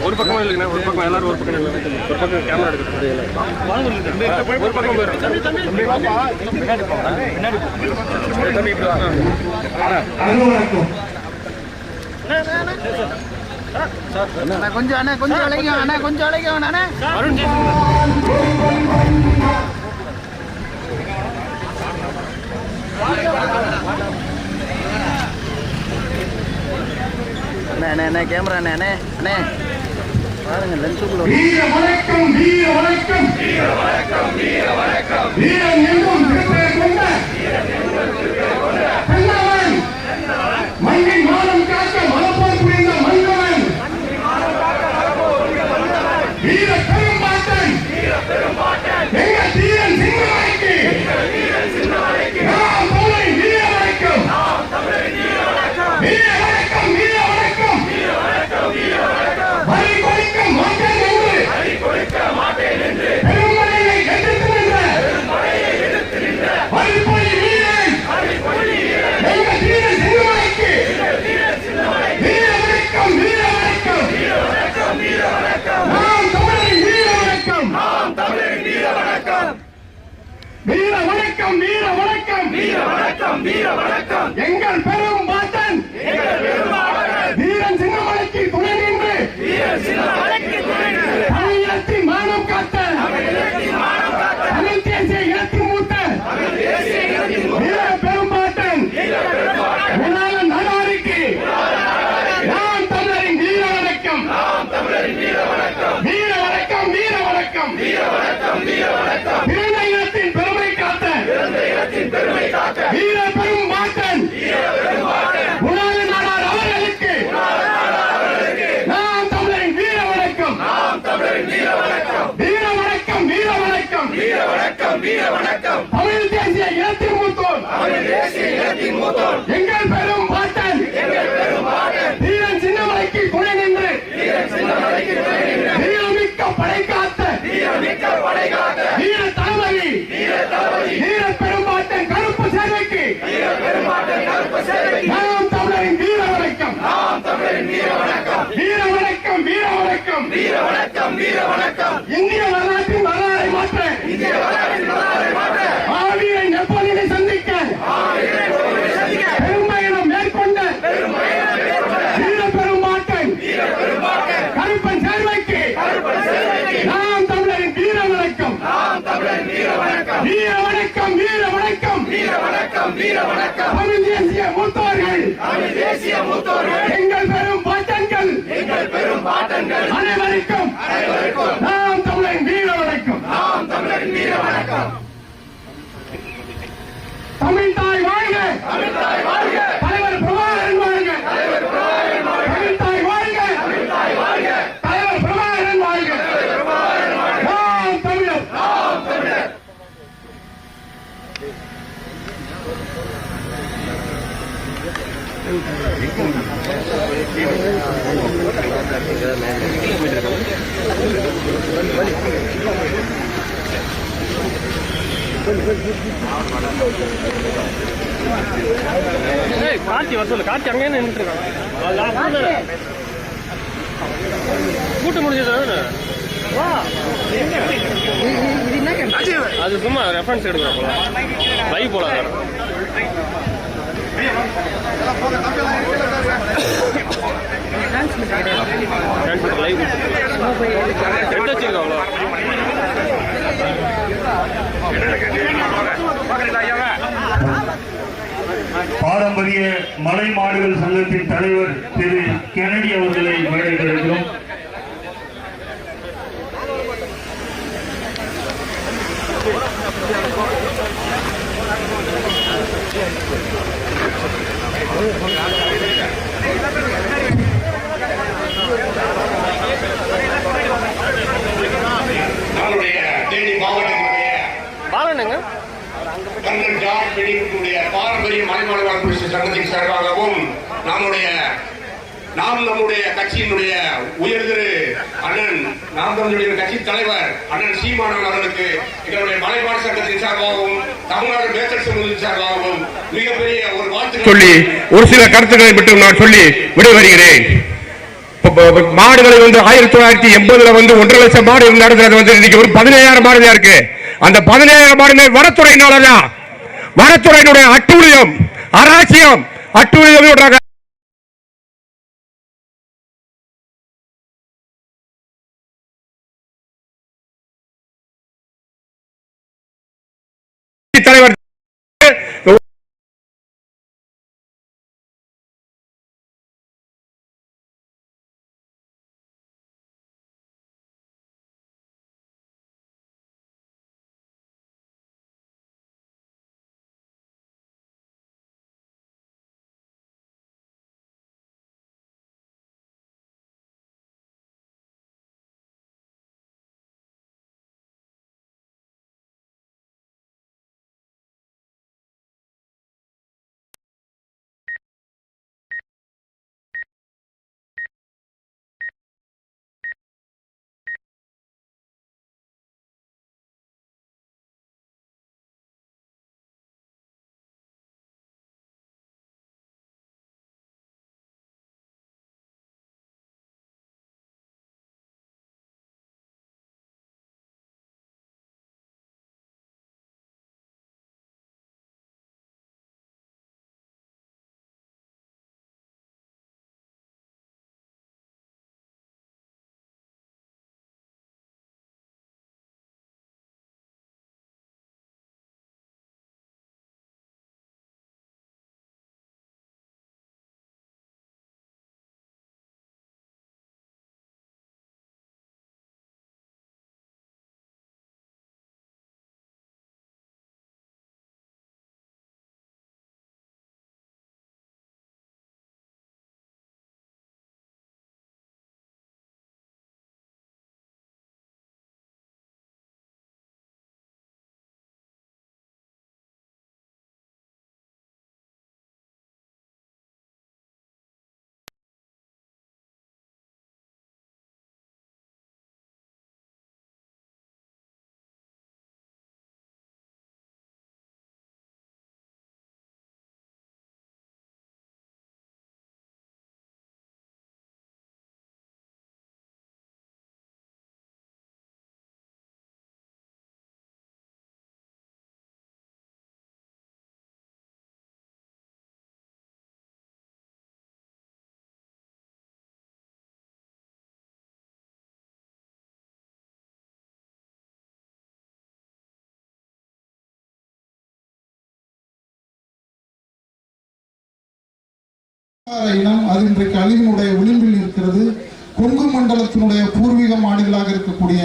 ஒரு பக்கமா இல்லைங்கண்ணா ஒரு பக்கம் எல்லாரும் ஒரு பக்கம். ஒரு பக்கம் கேமரா எடுக்கிறது ஒரு பக்கம் போயிடும் கொஞ்சம் அண்ணா கொஞ்சம் அழைக்கும் அண்ணா கொஞ்சம் அழைக்கும் அண்ணா அருண் அண்ணா அண்ணா அண்ணா கேமரா அண்ணா அண்ணே அண்ணே. பாருங்க லென்ஸுக்குள்ள வீர வணக்கம் வீர வணக்கம் வீர வணக்கம். வீர வணக்கம் வீரன் எங்கும் திருப்பெயர் கொண்ட கண்ணவன் மண்ணின் மானம் காக்க மலப்போர் புரிந்த மன்னவன் வீர பெரும்பாட்டன். எங்க தீரன் சிங்கமலைக்கு? நாம் தமிழை வீர வணக்கம். வீர வணக்கம். வீர வணக்கம் வரி கொடுக்க மாட்டேன் என்று பெருமழையை எதிர்த்து நின்ற வரிப்பொலி வீரன் எங்க தீரன் சிங்கமலைக்கு வீர வணக்கம் நாம் தமிழரின் வீர வணக்கம் வீர வணக்கம் வீர வணக்கம் வீர வணக்கம் வீர வணக்கம் எங்கள் பெரும் பாட்டன் வீரன் சின்னமலைக்கு துணை நின்று தமிழகத்தின் மானம் காத்த தமிழ் தேசிய இனத்தின் மூத்த வீர பெரும்பாட்டன் குணால நடாருக்கு நாம் தமிழரின் வீர வணக்கம் வீர வணக்கம் வீர வணக்கம் பிறந்த இனத்தின் பெருமை காத்த வீர பெரும் பாட்டன் குணால நாடார் அவர்களுக்கு நாம் தமிழரின் வீர வணக்கம் வீர வணக்கம் வீர வணக்கம் வீர வணக்கம் வீர வணக்கம். தமிழ் தேசிய இனத்தின் மூத்தோர். எங்கள் பெரும் பாட்டன் வீரன் சின்னமலைக்கு துணை நின்று. வீரமிக்க படை காத்த வீர தளபதி. வீர பெரும்பாட்டன் கருப்பு சேவைக்கு நாம் தமிழரின் வீர வணக்கம் வீர வணக்கம். வீர வணக்கம் வீர வணக்கம். வீர வணக்கம் இந்திய வரலாற்றின் வரலாறை மாற்ற மாவீரை நெப்போலியனை சந்திக்க பெரும்பயணம் மேற்கொண்ட வீர பெருமாட்டன் கருப்பன் சேர்வைக்கு நாம் தமிழரின் வீர வணக்கம் வீர வணக்கம் வீர வணக்கம் வீர வணக்கம் வீர வணக்கம். தமிழ் தேசிய மூத்தோர்கள். எங்கள் பெரும் பாட்டன்கள் எங்கள் பெரும் பாட்டன்கள் அனைவருக்கும். நாம் தமிழரின் வீர வணக்கம். நாம் தமிழரின் வீர வணக்கம். தமிழ் தாய் வாழ்க. தமிழ் தாய் வாழ்க தலைவர் பிரபாகரன் வாழ்க தலைவர் பிரபாகரன் வாழ்க தமிழ் தாய் வாழ்க தமிழ் தாய் வாழ்க தலைவர் பிரபாகரன் வாழ்க தலைவர் பிரபாகரன் வாழ்க நாம் தமிழர் நாம் தமிழர் ஏய், கார்த்தி வர சொல்லு. கார்த்தி அங்கேயே நின்றுட்டு இருக்கான். கூட்டம் முடிஞ்சது அது சும்மா ரெஃபரன்ஸ் எடுக்கிறோம் போல. லைவ் போல பாரம்பரிய மலை மாடுகள் சங்கத்தின் தலைவர் திரு கெனடி அவர்களை வரவேற்கிறோம் Thank you தேனி மாவட்டத்தினுடைய பாலனுங்க கண்ணன் ஜார்ஜ் வெளியிட்டுடைய பாரம்பரிய மலைமாடு வளர்ப்பு சங்கத்தின் சார்பாகவும் நம்முடைய நாம் நம்முடைய கட்சியினுடைய உயர்திரு அண்ணன் நாம் நம்முடைய கட்சி தலைவர் அண்ணன் அவர்களுக்கு எங்களுடைய மலைப்பாடு சங்கத்தின் சார்பாகவும் தமிழ்நாடு மேத்தல் சமூகத்தின் சார்பாகவும் மிகப்பெரிய ஒரு வாழ்த்து சொல்லி ஒரு சில கருத்துக்களை மட்டும் நான் சொல்லி விடைபெறுகிறேன். மாடுகளை வந்து ஆயிரத்தி தொள்ளாயிரத்தி எண்பதுல வந்து ஒன்றரை லட்சம் மாடு நடந்தது வந்து இன்னைக்கு ஒரு பதினேழாயிரம் மாடு தான் இருக்கு. அந்த பதினேழாயிரம் மாடுமே வனத்துறையினாலதான். வனத்துறையினுடைய அட்டூழியம் அராச்சியம் அட்டூழியம் இனம் அது இன்றைக்கு அழிவினுடைய விளிம்பில் இருக்கிறது. கொங்கு மண்டலத்தினுடைய பூர்வீக மாடுகளாக இருக்கக்கூடிய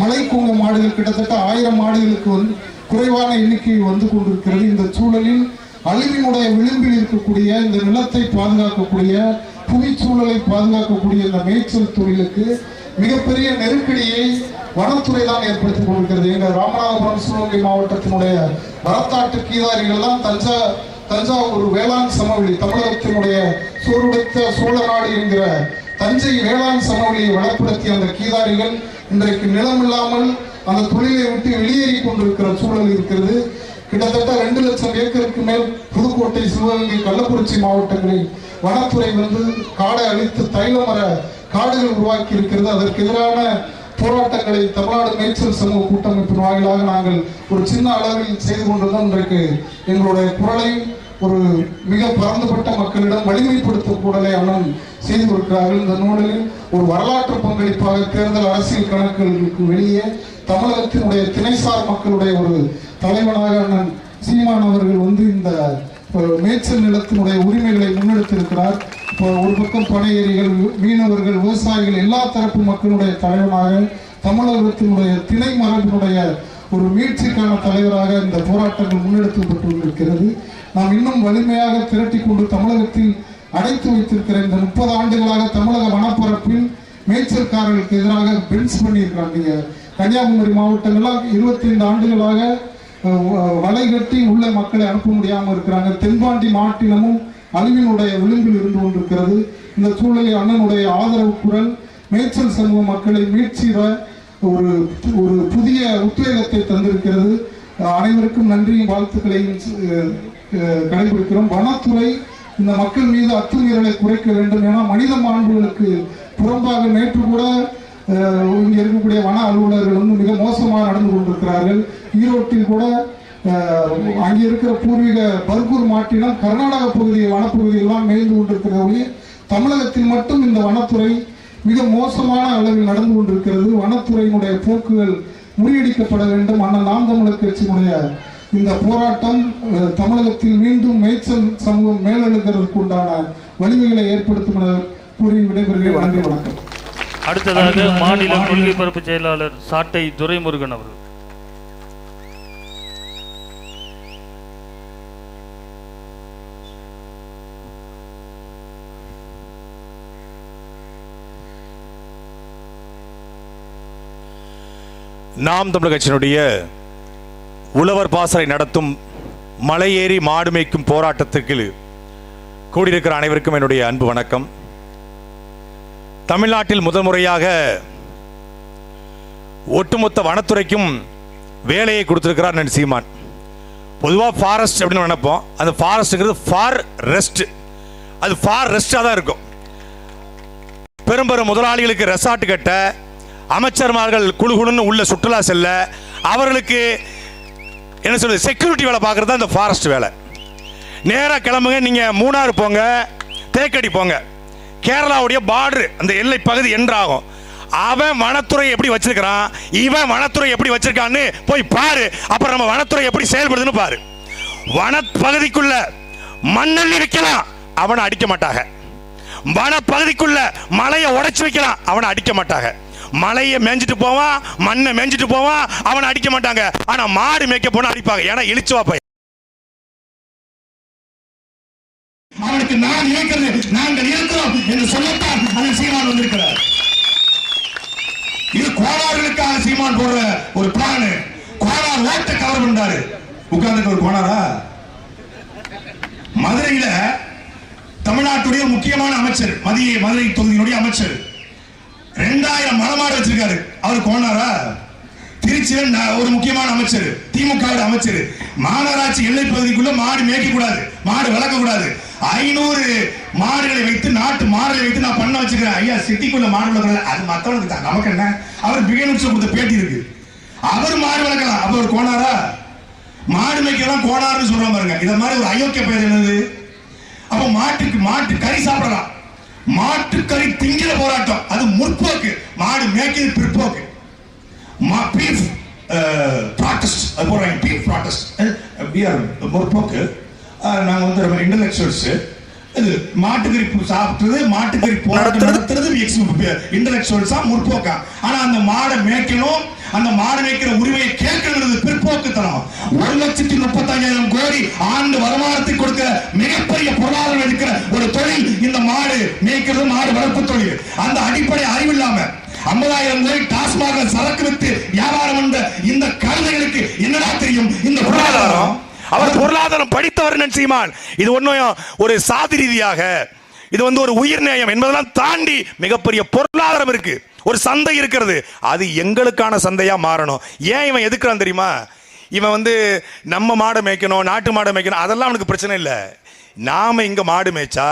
மலை கொங்கு மாடுகள் கிட்டத்தட்ட ஆயிரம் மாடுகளுக்கு வந்து குறைவான எண்ணிக்கை வந்து கொண்டிருக்கிறது. இந்த சூழலில் அழிவினுடைய விளிம்பில் இருக்கக்கூடிய இந்த நிலத்தை பாதுகாக்கக்கூடிய புவிச்சூழலை பாதுகாக்கக்கூடிய இந்த மேய்ச்சல் தொழிலுக்கு மிகப்பெரிய நெருக்கடியை வனத்துறை தான் ஏற்படுத்திக் கொண்டிருக்கிறது. எங்கள் ராமநாதபுரம் சிவகங்கை மாவட்டத்தினுடைய வரத்தாட்டு கீதாரிகள் தான் தஞ்சா தஞ்சாவூர் வேளாண் சமவெளி தமிழகத்தினுடைய சோறுடைத்த சோழநாடு என்கிற தஞ்சை வேளாண் சமவெளியை வளப்படுத்திய அந்த கீதாரிகள் இன்றைக்கு நிலம் இல்லாமல் அந்த தொழிலை விட்டு வெளியேறி கொண்டிருக்கிற சூழல் இருக்கிறது. கிட்டத்தட்ட ரெண்டு லட்சம் ஏக்கருக்கு மேல் புதுக்கோட்டை சிவகங்கை கள்ளக்குறிச்சி மாவட்டங்களில் வனத்துறை வந்து காடை அழித்து தைலமர காடுகள் உருவாக்கி இருக்கிறது அதற்கு எதிரான போராட்டங்களை தமிழ்நாடு மேய்ச்சல் சமூக கூட்டமைப்பின் வாயிலாக நாங்கள் ஒரு சின்ன அளவில் செய்து கொண்டிருந்தோம். இன்றைக்கு எங்களுடைய குரலை ஒரு மிக பரந்துபட்ட மக்களிடம் வலிமைப்படுத்தும் கூடலை அண்ணன் செய்து கொடுக்கிறார்கள் இந்த நூலில் ஒரு வரலாற்று பங்களிப்பாக தேர்தல் அரசியல் கணக்குகளுக்கு வெளியே தமிழகத்தினுடைய திணைசார் மக்களுடைய ஒரு தலைவனாக அண்ணன் சீமான் அவர்கள் வந்து இந்த மேய்ச்சல் நிலத்தினுடைய உரிமைகளை முன்னெடுத்திருக்கிறார். ஒரு பக்கம் பனை ஏரிகள் மீனவர்கள் விவசாயிகள் எல்லா தரப்பு மக்களுடைய தலைவனாக தமிழகத்தினுடைய திணை மரபினுடைய ஒரு மீட்சிக்கான தலைவராக இந்த போராட்டங்கள் முன்னெடுக்கப்பட்டு இருக்கிறது நாம் இன்னும் வலிமையாக திரட்டி கொண்டு தமிழகத்தில் அடைத்து வைத்திருக்கிற இந்த முப்பது ஆண்டுகளாக தமிழக வனப்பரப்பில் மேய்ச்சல்காரர்களுக்கு எதிராக பென்ஸ் பண்ணியிருக்காங்க நீங்க கன்னியாகுமரி மாவட்டங்கள்லாம் இருபத்தி ஐந்து ஆண்டுகளாக வலை கட்டி உள்ள மக்களை அனுப்ப முடியாமல் இருக்கிறாங்க. தென்பாண்டி மாவட்டமும் அழிவினுடைய விளிம்பில் இருந்து கொண்டிருக்கிறது. இந்த சூழலில் அண்ணனுடைய ஆதரவு குரல் மேய்ச்சல் சமூக மக்களை மீட்சிட ஒரு ஒரு புதிய உத்வேகத்தை தந்திருக்கிறது. அனைவருக்கும் நன்றியும் வாழ்த்துக்களையும் கடைபிடிக்கிறோம். வனத்துறை இந்த மக்கள் மீது அத்துமீறலை குறைக்க வேண்டும் ஏன்னா மனித மாண்புகளுக்கு புறம்பாக நேற்று கூட இருக்கக்கூடிய வன அலுவலர்கள் வந்து மிக மோசமாக நடந்து கொண்டிருக்கிறார்கள். ஈரோட்டில் கூட அங்கே இருக்கிற பூர்வீக பர்கூர் மாட்டினம் கர்நாடக பகுதி வனப்பகுதியெல்லாம் மேய்ந்து கொண்டிருக்கிறவர்களே தமிழகத்தில் மட்டும் இந்த வனத்துறை மிக மோசமான அளவில் நடந்து கொண்டிருக்கிறது. வனத்துறையினுடைய போக்குகள் முறியடிக்கப்பட வேண்டும். அண்ணன் நாம் தமிழர் கட்சியினுடைய இந்த போராட்டம் தமிழகத்தில் மீண்டும் மேய்ச்சல் சமூகம் மேலெழுகிறதுக்கு உண்டான வழிவகைகளை ஏற்படுத்தும் என கூறி விடைபெறுகிறேன். வணக்கம். அடுத்ததாக மாநில கொள்கை பரப்பு செயலாளர் சாட்டை துரைமுருகன் அவர்கள். நாம் தமிழக கட்சியினுடைய உழவர் பாசறை நடத்தும் மலையேறி மாடு மேய்க்கும் போராட்டத்திற்கு கூடியிருக்கிற அனைவருக்கும் என்னுடைய அன்பு வணக்கம். தமிழ்நாட்டில் முதல் முறையாக ஒட்டுமொத்த வனத்துறைக்கும் வேலையை கொடுத்திருக்கிறார் நன் சீமான். பொதுவாக ஃபாரஸ்ட் அப்படின்னு நினைப்போம். அந்த ஃபாரஸ்ட்டுங்கிறது ஃபார் ரெஸ்ட் அது ஃபார் ரெஸ்டாக தான் இருக்கும். பெரும்பெரும் முதலாளிகளுக்கு ரெசார்ட் கட்ட அமைச்சர்மார்கள் குழுகுழுன்னு உள்ள சுற்றுலா செல்ல அவர்களுக்கு என்ன சொல்றது செக்யூரிட்டி வேலை பார்க்குறது தான் இந்த ஃபாரஸ்ட் வேலை. நேராக கிளம்புங்க நீங்கள் மூணாறு போங்க தேக்கடி போங்க. கேரளாவுடைய பார்டரு அந்த எல்லை பகுதி என்றாகும். அவன் வனத்துறை எப்படி வச்சிருக்கிறான் இவன் வனத்துறை எப்படி வச்சிருக்கான்னு போய் பாரு அப்புறம் நம்ம வனத்துறை எப்படி செயல்படுதுன்னு பாரு. வனப்பகுதிக்குள்ள பகுதிக்குள்ள மண்ணள்ளி வைக்கலாம் அவனை அடிக்க மாட்டாங்க. வனப்பகுதிக்குள்ள மலையை உடைச்சு வைக்கலாம் அவனை அடிக்க மாட்டாங்க. மலையை மேய்ஞ்சிட்டு போவான் மண்ணை மேய்ஞ்சிட்டு போவான் அவனை அடிக்க மாட்டாங்க. ஆனா மாடு மேய்க்க போனா அடிப்பாங்க. ஏன்னா இழிச்சுவா போய் அவனுக்கு நான் இருக்கிறது நாங்கள் இருக்கிறோம் என்று சொல்லத்தான் அண்ணன் சீமான் வந்திருக்கிறார். இது கோளாறுகளுக்காக சீமான் போடுற ஒரு பிளான் கோளாறு ஓட்ட கவர் பண்றாரு. உட்கார்ந்துட்டு ஒரு கோளாரா மதுரையில தமிழ்நாட்டுடைய முக்கியமான அமைச்சர் மதிய மதுரை தொகுதியினுடைய அமைச்சர் ரெண்டாயிரம் மரமாடு வச்சிருக்காரு. அவர் கோணாரா திருச்சியில் ஒரு முக்கியமான அமைச்சர் திமுக அமைச்சர். மாநகராட்சி எல்லை பகுதிக்குள்ள மாடு மேய்க்க கூடாது மாடு வளர்க்க கூடாது. ஐநூறு மாடுகளை வைத்து நாட்டு மாடுகளை வைத்து நான் பண்ண வச்சுக்கிறேன். ஐயா சிட்டிக்குள்ள மாடு வளர்க்கல அது மற்றவனுக்கு தான் நமக்கு என்ன? அவர் பிகனுக்கு கொடுத்த பேட்டி இருக்கு. அவர் மாடு வளர்க்கலாம். அப்ப ஒரு கோணாரா மாடு மேய்க்கலாம் கோணாருன்னு சொல்றாங்க பாருங்க. மாதிரி ஒரு அயோக்கிய பெயர் என்னது? அப்போ மாட்டுக்கு மாட்டு கறி சாப்பிடலாம். மாட்டு கறி திங்கிற போராட்டம். அது முற்போக்கு. மாடு மேய்க்கிறது பிற்போக்கு. பீஃப் ப்ராட்டஸ்ட் அது போடுறாங்க பீஃப் ப்ராட்டஸ்ட் வி ஆர் முற்போக்கு. அஹ், நாங்க வந்து இன்டலெக்சுவல்ஸ் இது மாட்டுக்கறி சாப்பிட்டது மாட்டுக்கறி போராட்டம் நடத்துறது. இன்டலெக்சுவல்ஸா முற்போக்கா. ஆனா அந்த மாடை மேய்க்கணும் அந்த மாடு மேய்க்கிற உரிமையை கேட்கிறது பிற்போக்குத்தனம். ஒரு லட்சத்தி முப்பத்தஞ்சாயிரம் கோடி ஆண்டு வருமானத்தை கொடுக்கிற மிகப்பெரிய பொருளாதாரம் இருக்கிற ஒரு தொழில் இந்த மாடு மேய்க்கிறது மாடு வளர்ப்பு தொழில். அந்த அடிப்படை அறிவு இல்லாம ஐம்பதாயிரம் கோடி டாஸ்மாக சரக்கு வித்து வியாபாரம் என்ற இந்த கழுதைகளுக்கு என்னடா தெரியும்? இந்த பொருளாதாரம். அவர் பொருளாதாரம் படித்தவர் சீமான் இது ஒன்றும் ஒரு சாதி ரீதியாக இது வந்து ஒரு உயிர் நேயம் என்பதெல்லாம் தாண்டி மிகப்பெரிய பொருளாதாரம் இருக்கு. ஒரு சந்தை இருக்கிறது. அது எங்களுக்கான சந்தையா மாறணும். ஏன் இவன் எதுக்குறான் தெரியுமா? இவன் வந்து நம்ம மாடை மேய்க்கணும் நாட்டு மாடை மேய்க்கணும் அதெல்லாம் அவனுக்கு பிரச்சனை இல்லை. நாம இங்க மாடு மேய்ச்சா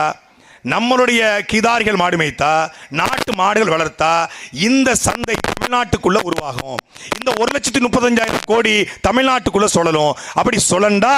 நம்மளுடைய கிதாரிகள் மாடு மேய்த்தா நாட்டு மாடுகள் வளர்த்தா இந்த சந்தை தமிழ்நாட்டுக்குள்ள உருவாகும். இந்த ஒரு லட்சத்தி முப்பத்தஞ்சாயிரம் கோடி தமிழ்நாட்டுக்குள்ள சொல்லணும். அப்படி சொல்லண்டா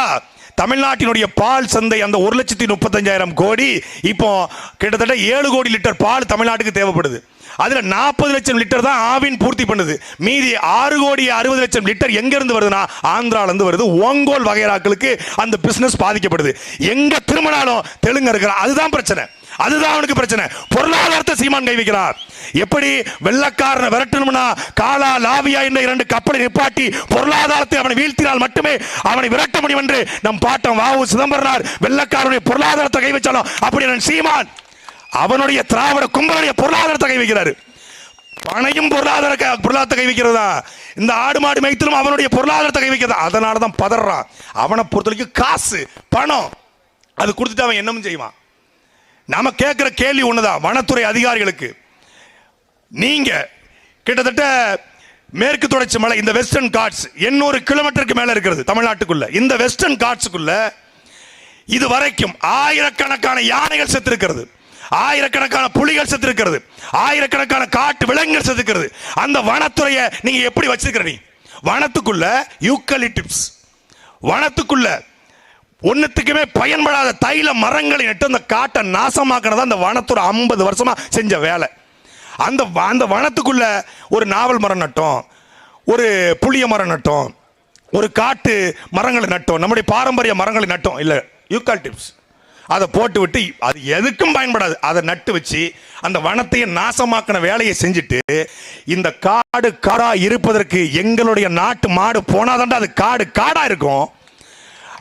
தமிழ்நாட்டினுடைய பால் சந்தை அந்த ஒரு லட்சத்தி முப்பத்தஞ்சாயிரம் கோடி இப்போ கிட்டத்தட்ட ஏழு கோடி லிட்டர் பால் தமிழ்நாட்டுக்கு தேவைப்படுது. அதில் நாற்பது லட்சம் லிட்டர் தான் ஆவின் பூர்த்தி பண்ணுது. மீதி ஆறு கோடி அறுபது லட்சம் லிட்டர் எங்கேருந்து வருதுன்னா ஆந்திராலேருந்து வருது. ஓங்கோல் வகைராக்களுக்கு அந்த பிஸ்னஸ் பாதிக்கப்படுது. எங்கே திரும்பினாலும் தெலுங்கு இருக்கிறான் அதுதான் பிரச்சனை. அதுதான் அவனுக்கு பிரச்சனை. பொருளாதாரத்தை சீமான் கை வைக்கிறார். எப்படி வெள்ளக்காரனை விரட்டணும்னா காலா லாவியா என்ற இரண்டு கப்பலை நிப்பாட்டி பொருளாதாரத்தை அவனை வீழ்த்தினால் மட்டுமே அவனை விரட்ட முடியும் என்று நம் பாட்டம் வாவு சிதம்பரனார் வெள்ளக்காரனுடைய பொருளாதாரத்தை கை வச்சாலும் அப்படி சீமான் அவனுடைய திராவிட கும்பலுடைய பொருளாதாரத்தை கை வைக்கிறாரு. பனையும் பொருளாதார க- பொருளாதாரத்தை கை வைக்கிறதா? இந்த ஆடு மாடு மேய்த்தலும் அவனுடைய பொருளாதாரத்தை கை வைக்கிறதா? அதனால தான் பதறான் அவனை பொறுத்த வரைக்கும் காசு பணம் அது கொடுத்துட்டு அவன் என்னமும் செய்வான். நாம கேட்குற கேள்வி ஒன்றுதான் வனத்துறை அதிகாரிகளுக்கு. நீங்க கிட்டத்தட்ட மேற்கு தொடர்ச்சி மலை இந்த வெஸ்டர்ன் காட்ஸ் எண்ணூறு கிலோமீட்டருக்கு மேலே இருக்கிறது தமிழ்நாட்டுக்குள்ள. இந்த வெஸ்டர்ன் காட்ஸுக்குள்ள இது வரைக்கும் ஆயிரக்கணக்கான யானைகள் செத்திருக்கிறது. ஆயிரக்கணக்கான புலிகள் செத்துருக்கிறது. ஆயிரக்கணக்கான காட்டு விலங்குகள் செத்துக்கிறது அந்த வனத்துறையை நீங்க எப்படி வச்சிருக்கிற நீ? வனத்துக்குள்ள யூக்கலிட்டிப்ஸ் வனத்துக்குள்ள ஒன்னுத்துக்குமே பயன்படாத தைல மரங்களை நட்டு அந்த காட்டை நாசமாக்குறதா அந்த வனத்துறை ஐம்பது வருஷமா செஞ்ச வேலை. அந்த வ- அந்த வனத்துக்குள்ள ஒரு நாவல் மரம் நட்டோம். ஒரு புளிய மரம் நட்டோம். ஒரு காட்டு மரங்களை நட்டோம். நம்முடைய பாரம்பரிய மரங்களை நட்டோம். இல்லை யூக்கால்டிப்ஸ் அதை போட்டு விட்டு அது எதுக்கும் பயன்படாது. அதை நட்டு வச்சு அந்த வனத்தையே நாசமாக்கின வேலையை செஞ்சுட்டு இந்த காடு காடா இருப்பதற்கு எங்களுடைய நாட்டு மாடு போனாதாண்டா அது காடு காடா இருக்கும்.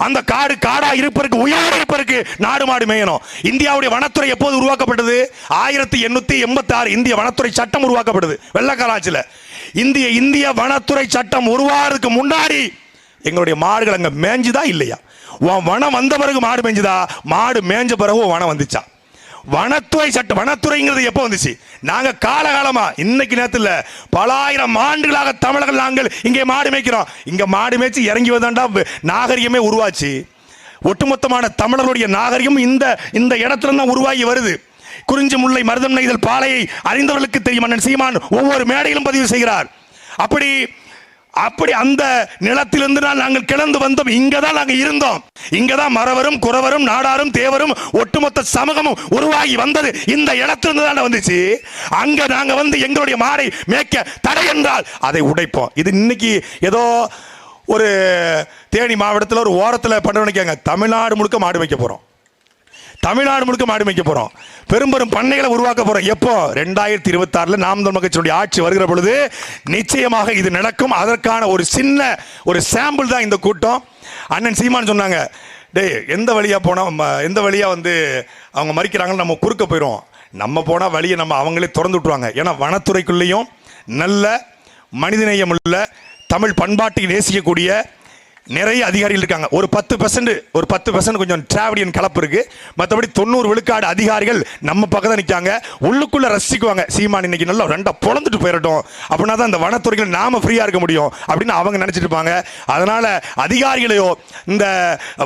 அந்த காடு காடா இருப்பதற்கு உயிரோடு இருப்பதற்கு நாடு மாடு மேயணும். இந்தியாவுடைய வனத்துறை எப்போது உருவாக்கப்பட்டது? ஆயிரத்தி எண்ணூத்தி எண்பத்தி ஆறு இந்திய வனத்துறை சட்டம் உருவாக்கப்படுது வெள்ளக்காராட்சியில் இந்திய இந்திய வனத்துறை சட்டம் உருவாகிறதுக்கு முன்னாடி எங்களுடைய மாடுகள் அங்கே மேஞ்சுதா இல்லையா? உன் வனம் வந்த பிறகு மாடு மேய்ஞ்சுதா மாடு மேய்ஞ்ச பிறகு உன் வனம் வந்துச்சா? வனத்துறை சட்டம் வனத்துறைங்கிறது எப்போ வந்துச்சு? நாங்க காலகாலமா இன்னைக்கு நேரத்தில் பல ஆயிரம் ஆண்டுகளாக தமிழர்கள் நாங்கள் இங்கே மாடு மேய்க்கிறோம். இங்க மாடு மேய்ச்சி இறங்கி வந்தாண்டா நாகரிகமே உருவாச்சு. ஒட்டுமொத்தமான தமிழர்களுடைய நாகரிகம் இந்த இந்த இடத்துல தான் உருவாகி வருது. குறிஞ்சி முல்லை மருதம் நெய்தல் பாலையை அறிந்தவர்களுக்கு தெரியும் அண்ணன் சீமான் ஒவ்வொரு மேடையிலும் பதிவு செய்கிறார். அப்படி அப்படி அந்த நிலத்திலிருந்து தான் நாங்கள் கிளந்து வந்தோம். இங்கே தான் நாங்கள் இருந்தோம். இங்கே தான் மறவரும் குறவரும் நாடாரும் தேவரும் ஒட்டுமொத்த சமூகமும் உருவாகி வந்தது. இந்த இடத்திலிருந்து தான் வந்துச்சு. அங்க நாங்க வந்து எங்களுடைய மாடை மேய்க்க தடை என்றால் அதை உடைப்போம். இது இன்னைக்கு ஏதோ ஒரு தேனி மாவட்டத்தில் ஒரு ஓரத்தில் பண்ண நினைக்காங்க. தமிழ்நாடு முழுக்க மாடு வைக்க போறோம். தமிழ்நாடு முழுக்க மாடு மேய்க்க போகிறோம் பெரும்பெரும் பண்ணைகளை உருவாக்க போகிறோம் எப்போ? ரெண்டாயிரத்தி இருபத்தாறில் நாம் தமிழ் கட்சியுடைய ஆட்சி வருகிற பொழுது நிச்சயமாக இது நடக்கும். அதற்கான ஒரு சின்ன ஒரு சாம்பிள் தான் இந்த கூட்டம். அண்ணன் சீமான் சொன்னாங்க டேய் எந்த வழியாக போனால் எந்த வழியாக வந்து அவங்க மறிக்கிறாங்கன்னு நம்ம குறுக்க போயிடும் நம்ம போனால் வழியை நம்ம அவங்களே திறந்து விட்ருவாங்க ஏன்னா வனத்துறைக்குள்ளேயும் நல்ல மனிதநேயம் உள்ள தமிழ் பண்பாட்டை நேசிக்கக்கூடிய நிறைய அதிகாரிகள் இருக்காங்க. ஒரு பத்து பர்சன்ட் ஒரு பத்து பர்சன்ட் கொஞ்சம் டிராவலியன் கலப்பு இருக்கு. மற்றபடி தொண்ணூறு விழுக்காடு அதிகாரிகள் நம்ம பக்கத்தில் நிற்காங்க உள்ளுக்குள்ள ரசிக்குவாங்க. சீமான் இன்னைக்கு நல்லா ரெண்டா பொழந்துட்டு போயிடட்டும் அப்படின்னா தான் இந்த வனத்துறைகள் நாம ஃப்ரீயா இருக்க முடியும் அப்படின்னு அவங்க நினைச்சிட்டு இருப்பாங்க. அதனால அதிகாரிகளையோ இந்த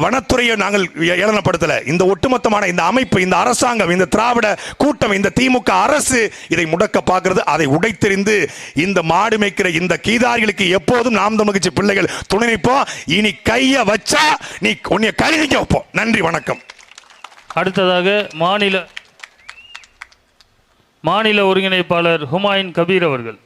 வனத்துறையோ நாங்கள் ஏளனப்படுத்தல. இந்த ஒட்டுமொத்தமான இந்த அமைப்பு இந்த அரசாங்கம் இந்த திராவிட கூட்டம் இந்த திமுக அரசு இதை முடக்க பார்க்கிறது. அதை உடைத்தெறிந்து இந்த மாடு மேய்க்கிற இந்த கீதாரிகளுக்கு எப்போதும் நாம் தமிழ்ச்சி பிள்ளைகள் துணை நிற்போம். இனி கைய வச்சா நீ உன்னை கருதிக்க வைப்போம் நன்றி வணக்கம். அடுத்ததாக மாநில மாநில ஒருங்கிணைப்பாளர் ஹுமாயூன் கபீர் அவர்கள்.